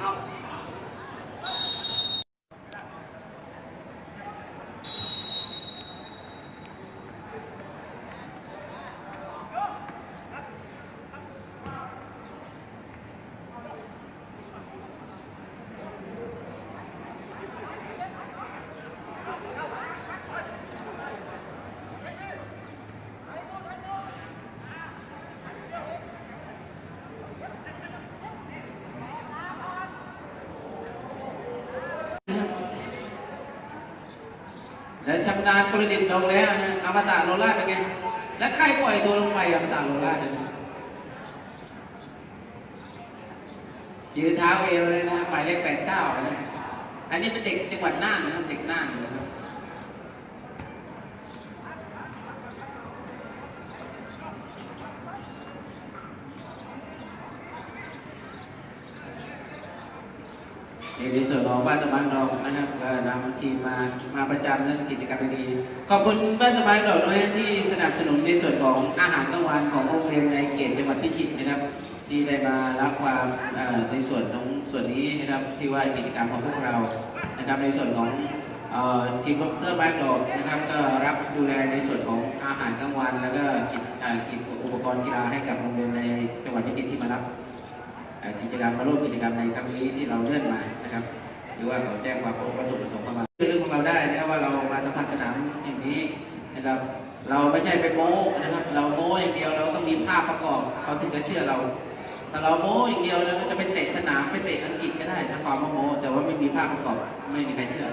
out. ชำนาญกรดิตลงแล้วนะอมตะโลล่าเป็นไง แล้วใครปล่อยตัวลงไปอมตะโลล่าเนี่ยยืนเท้าเอวเลยนะหมายเลขแปดเก้านะอันนี้เป็นเด็กจังหวัดน่านนะครับเด็กน่านนะครับ ในส่วนของบ้านตะบังดอกนะครับก็นำทีมมามาประจำในกิจกรรมดีๆขอบคุณบ้านตะบังดอกด้วยที่สนับสนุนในส่วนของอาหารกลางวันของโรงเรียนในเขตจังหวัดพิจิตรนะครับ ที่ได้มารับความในส่วนของส่วนนี้นะครับที่ว่ากิจกรรมของพวกเรานะครับในส่วนของเอ่อทีมบ้านตะบังดอกนะครับก็รับดูแลในส่วนของอาหารกลางวัน แล้วก็กิจอุปกรณ์กีฬาให้กับโรงเรียนในจังหวัดพิจิตรที่มารับ กิจกรรมมาร่วมกิจกรรมในครั้งนี้ที่เราเลื่อนมานะครับ หรือว่าเขาแจ้งความประสงค์ประสงค์เข้ามาเรื่องของเราได้นะครับว่าเรามาสัมผัสสนามอย่างนี้นะครับ เราไม่ใช่ไปโม้นะครับ เราโม้อย่างเดียวเราต้องมีภาพประกอบเขาถึงจะเชื่อเราแต่เราโม้อย่างเดียวเราจะไปเตะสนามไปเตะอังกฤษก็ได้ถ้าความว่าโม้แต่ว่าไม่มีภาพประกอบไม่มีใครเชื่อ